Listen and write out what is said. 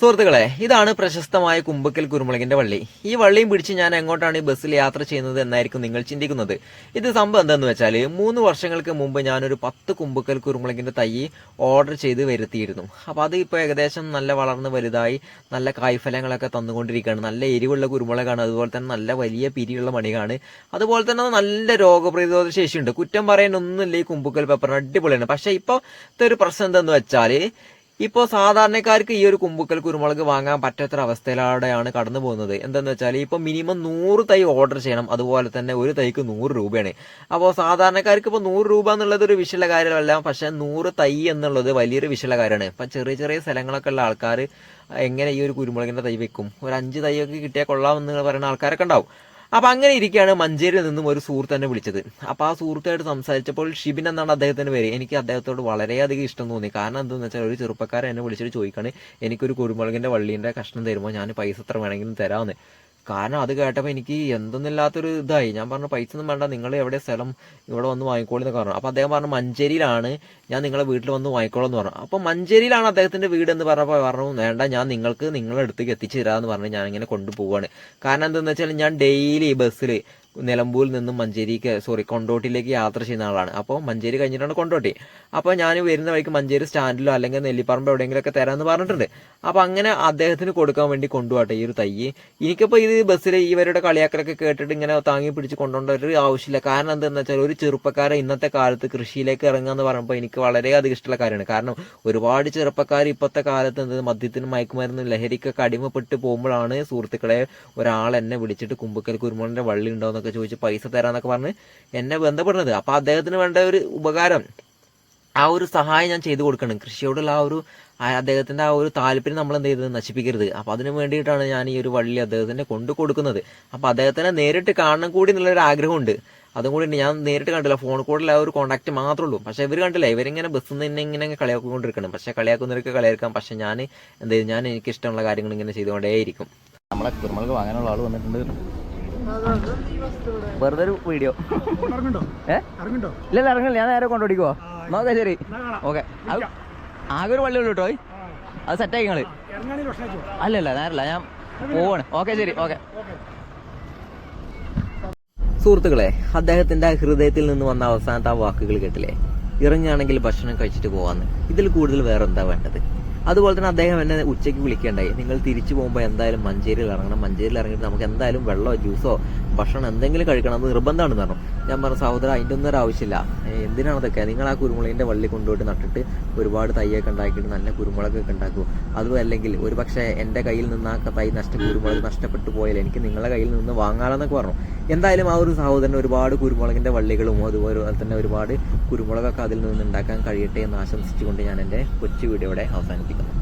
സുഹൃത്തുക്കളെ ഇതാണ് പ്രശസ്തമായ കുമ്പക്കൽ കുരുമുളകിന്റെ വള്ളി. ഈ വള്ളിയും പിടിച്ച് ഞാൻ എങ്ങോട്ടാണ് ഈ ബസ്സിൽ യാത്ര ചെയ്യുന്നത് എന്നായിരിക്കും നിങ്ങൾ ചിന്തിക്കുന്നത്. ഇത് സംഭവം എന്താന്ന് വെച്ചാൽ മൂന്ന് വർഷങ്ങൾക്ക് മുമ്പ് ഞാനൊരു പത്ത് കുമ്പക്കൽ കുരുമുളകിന്റെ തൈ ഓർഡർ ചെയ്ത് വരുത്തിയിരുന്നു. അപ്പോൾ അത് ഇപ്പോൾ ഏകദേശം നല്ല വളർന്ന് വലുതായി നല്ല കായ്ഫലങ്ങളൊക്കെ തന്നുകൊണ്ടിരിക്കുകയാണ്. നല്ല എരിവുള്ള കുരുമുളകാണ് അതുപോലെ തന്നെ നല്ല വലിയ പിരിയുള്ള മണികാണ് അതുപോലെ തന്നെ നല്ല രോഗപ്രതിരോധ ശേഷിയുണ്ട്. കുറ്റം പറയാനൊന്നുമില്ല ഈ കുമ്പക്കൽ പേപ്പറിന് അടിപൊളിയാണ്. പക്ഷേ ഇപ്പോഴത്തെ ഒരു പ്രശ്നം എന്താന്ന് വെച്ചാൽ ഇപ്പോൾ സാധാരണക്കാർക്ക് ഈ ഒരു കുമ്പുക്കൽ കുരുമുളക് വാങ്ങാൻ പറ്റാത്ത അവസ്ഥയിലൂടെയാണ് കടന്നു പോകുന്നത്. എന്താന്ന് വെച്ചാൽ ഇപ്പോൾ മിനിമം നൂറ് തൈ ഓർഡർ ചെയ്യണം. അതുപോലെ തന്നെ ഒരു തൈക്ക് നൂറ് രൂപയാണ്. അപ്പോൾ സാധാരണക്കാർക്ക് ഇപ്പോൾ നൂറ് രൂപ എന്നുള്ളത് ഒരു വിഷയമുള്ള കാര്യമല്ല. പക്ഷേ നൂറ് തൈ എന്നുള്ളത് വലിയൊരു വിഷയമുള്ള കാര്യമാണ്. ഇപ്പം ചെറിയ ചെറിയ സ്ഥലങ്ങളൊക്കെ ഉള്ള ആൾക്കാർ എങ്ങനെ ഈ ഒരു കുരുമുളകിന്റെ തൈ വെക്കും? ഒരു അഞ്ച് തൈയൊക്കെ കിട്ടിയാൽ കൊള്ളാമെന്ന് പറയുന്ന ആൾക്കാരൊക്കെ ഉണ്ടാവും. അപ്പൊ അങ്ങനെ ഇരിക്കുകയാണ് മഞ്ചേരിയിൽ നിന്നും ഒരു സുഹൃത്ത് എന്നെ വിളിച്ചത്. അപ്പൊ ആ സുഹൃത്തായിട്ട് സംസാരിച്ചപ്പോൾ ഷിബിൻ എന്നാണ് അദ്ദേഹത്തിന്റെ പേര്. എനിക്ക് അദ്ദേഹത്തോട് വളരെയധികം ഇഷ്ടം തോന്നി. കാരണം എന്താണെന്ന് വെച്ചാൽ ഒരു ചെറുപ്പക്കാരൻ എന്നെ വിളിച്ചിട്ട് ചോദിക്കുകയാണ് എനിക്കൊരു കുരുമുളകിന്റെ വള്ളീന്റെ കഷ്ണം തരുമ്പോൾ ഞാൻ പൈസ എത്ര വേണമെങ്കിലും തരാമെന്ന്. കാരണം അത് കേട്ടപ്പോൾ എനിക്ക് എന്തെന്നില്ലാത്തൊരു ഇതായി. ഞാൻ പറഞ്ഞു പൈസ ഒന്നും വേണ്ട നിങ്ങൾ എവിടെ സ്ഥലം ഇവിടെ വന്ന് വാങ്ങിക്കോളൂ എന്ന് പറഞ്ഞു. അപ്പോൾ അദ്ദേഹം പറഞ്ഞു മഞ്ചേരിയിലാണ് ഞാൻ നിങ്ങളെ വീട്ടിൽ വന്ന് വാങ്ങിക്കോളെന്ന് പറഞ്ഞു. അപ്പോൾ മഞ്ചേരിയിലാണ് അദ്ദേഹത്തിന്റെ വീട് എന്ന് പറഞ്ഞപ്പോൾ പറഞ്ഞു വേണ്ട ഞാൻ നിങ്ങൾക്ക് നിങ്ങളുടെ അടുത്തേക്ക് എത്തിച്ചു തരാമെന്ന് പറഞ്ഞ് ഞാൻ ഇങ്ങനെ കൊണ്ടുപോവാണ്. കാരണം എന്താണെന്ന് വെച്ചാൽ ഞാൻ ഡെയിലി ബസ്സിൽ നിലമ്പൂരിൽ നിന്നും മഞ്ചേരിക്ക് സോറി കൊണ്ടോട്ടിയിലേക്ക് യാത്ര ചെയ്യുന്ന ആളാണ്. അപ്പോൾ മഞ്ചേരി കഴിഞ്ഞിട്ടാണ് കൊണ്ടോട്ടി. അപ്പോൾ ഞാൻ വരുന്ന വഴിക്ക് മഞ്ചേരി സ്റ്റാൻഡിലോ അല്ലെങ്കിൽ നെല്ലിപ്പറമ്പ് എവിടെയെങ്കിലുമൊക്കെ തരാമെന്ന് പറഞ്ഞിട്ടുണ്ട്. അപ്പോൾ അങ്ങനെ അദ്ദേഹത്തിന് കൊടുക്കാൻ വേണ്ടി കൊണ്ടുപോകട്ടെ ഈ ഒരു തൈ എനിക്കിപ്പോൾ ഇത് ബസ്സിൽ ഇവരുടെ കളിയാക്കലൊക്കെ കേട്ടിട്ട് ഇങ്ങനെ താങ്ങി പിടിച്ച് കൊണ്ടുപോകേണ്ട ഒരു ആവശ്യമില്ല. കാരണം എന്താണെന്ന് വെച്ചാൽ ഒരു ചെറുപ്പക്കാരെ ഇന്നത്തെ കാലത്ത് കൃഷിയിലേക്ക് ഇറങ്ങുക എന്ന് പറയുമ്പോൾ എനിക്ക് വളരെയധികം ഇഷ്ടമുള്ള കാര്യമാണ്. കാരണം ഒരുപാട് ചെറുപ്പക്കാർ ഇപ്പോഴത്തെ കാലത്ത് എന്ത് മദ്യത്തിനും മയക്കുമരുന്നും ലഹരിക്കൊക്കെ അടിമപ്പെട്ട് പോകുമ്പോഴാണ് സുഹൃത്തുക്കളെ ഒരാൾ എന്നെ വിളിച്ചിട്ട് കുമ്പക്കൽ കുരുമുളന്റെ വള്ളി ഉണ്ടോ എന്നൊക്കെ ചോദിച്ച് പൈസ തരാന്നൊക്കെ പറഞ്ഞ് എന്നെ ബന്ധപ്പെടുന്നത്. അപ്പോൾ അദ്ദേഹത്തിന് വേണ്ട ഒരു ഉപകാരം ആ ഒരു സഹായം ഞാൻ ചെയ്തു കൊടുക്കണം. കൃഷിയോടുള്ള ആ ഒരു അദ്ദേഹത്തിന്റെ ആ ഒരു താല്പര്യം നമ്മൾ എന്ത് ചെയ്തത് നശിപ്പിക്കരുത്. അപ്പോൾ അതിന് വേണ്ടിയിട്ടാണ് ഞാൻ ഈ ഒരു വള്ളി അദ്ദേഹത്തിന്റെ കൊണ്ടു കൊടുക്കുന്നത്. അപ്പോൾ അദ്ദേഹത്തിനെ നേരിട്ട് കാണണം കൂടി എന്നുള്ളൊരു ആഗ്രഹമുണ്ട്. അതും കൂടി ഞാൻ നേരിട്ട് കണ്ടില്ല. ഫോൺ കൂടെ ആ ഒരു കോൺടാക്ട് മാത്രമേ ഉള്ളൂ. പക്ഷെ ഇവർ കണ്ടില്ല. ഇവരിങ്ങനെ ബസ്സിൽ നിന്ന് തന്നെ ഇങ്ങനെ കളിയാക്കിക്കൊണ്ടിരിക്കണം. പക്ഷേ കളിയാക്കുന്നവർക്ക് കളിയാക്കാം. പക്ഷേ ഞാൻ എന്ത് ചെയ്യും? ഞാൻ എനിക്ക് ഇഷ്ടമുള്ള കാര്യങ്ങൾ ഇങ്ങനെ ചെയ്തുകൊണ്ടേയിരിക്കും. നമ്മളെ കുരുമുളക് വാങ്ങാനുള്ള ആൾ വന്നിട്ടുണ്ട്. വെറുതെ ഒരു വീഡിയോ. ഇറങ്ങുണ്ടോ ഏ? ഇറങ്ങുണ്ടോ ഇല്ല ഇറങ്ങില്ല ഞാൻ നേരെ കൊണ്ടോടിക്കുവോ നോക്കാം ശരി. ഓക്കെ. ആകെ ഒരു ഉള്ളൂ കേട്ടോ അത് സെറ്റായി നിങ്ങൾ. ഇറങ്ങാണെങ്കിൽ ഭക്ഷണം അല്ലല്ല നേരല്ല. ഞാൻ പോവാണ്. ഓക്കെ ശരി ഓക്കെ. സുഹൃത്തുക്കളെ അദ്ദേഹത്തിന്റെ ഹൃദയത്തിൽ നിന്ന് വന്ന അവസാനത്തെ ആ വാക്കുകൾ കേട്ടില്ലേ? ഇറങ്ങുകയാണെങ്കിൽ ഭക്ഷണം കഴിച്ചിട്ട് പോവാന്ന്. ഇതിൽ കൂടുതൽ വേറെ എന്താ വേണ്ടത്? അതുപോലെ തന്നെ അദ്ദേഹം എന്നെ ഉച്ചയ്ക്ക് വിളിക്കേണ്ടായി നിങ്ങൾ തിരിച്ചു പോകുമ്പോൾ എന്തായാലും മഞ്ചേരിയിൽ ഇറങ്ങണം. മഞ്ചേരിയിൽ ഇറങ്ങിയിട്ട് നമുക്ക് എന്തായാലും വെള്ളമോ ജ്യൂസോ ഭക്ഷണം എന്തെങ്കിലും കഴിക്കണം അത് നിർബന്ധമാണെന്ന് പറഞ്ഞു. ഞാൻ പറഞ്ഞു സഹോദര അതിന്റെ ഒന്നും ഒരു ആവശ്യമില്ല എന്തിനാണ് അതൊക്കെ? നിങ്ങൾ ആ കുരുമുളകിന്റെ വള്ളി കൊണ്ടുപോയിട്ട് നട്ടിട്ട് ഒരുപാട് തൈയൊക്കെ ഉണ്ടാക്കിയിട്ട് നല്ല കുരുമുളകൊക്കെ ഉണ്ടാക്കും. അതും അല്ലെങ്കിൽ ഒരു പക്ഷേ എന്റെ കയ്യിൽ നിന്ന് ആ തൈ നഷ്ട കുരുമുളക് നഷ്ടപ്പെട്ടു പോയാൽ എനിക്ക് നിങ്ങളുടെ കയ്യിൽ നിന്ന് വാങ്ങാമെന്നൊക്കെ പറഞ്ഞു. എന്തായാലും ആ ഒരു സഹോദരൻ ഒരുപാട് കുരുമുളകിന്റെ വള്ളികളും അതുപോലെ തന്നെ ഒരുപാട് കുരുമുളകൊക്കെ അതിൽ നിന്ന് ഉണ്ടാക്കാൻ കഴിയട്ടെ എന്ന് ആശംസിച്ചുകൊണ്ട് ഞാൻ എന്റെ കൊച്ചു വീഡിയോ ഇവിടെ അവസാനിപ്പിക്കുന്നു.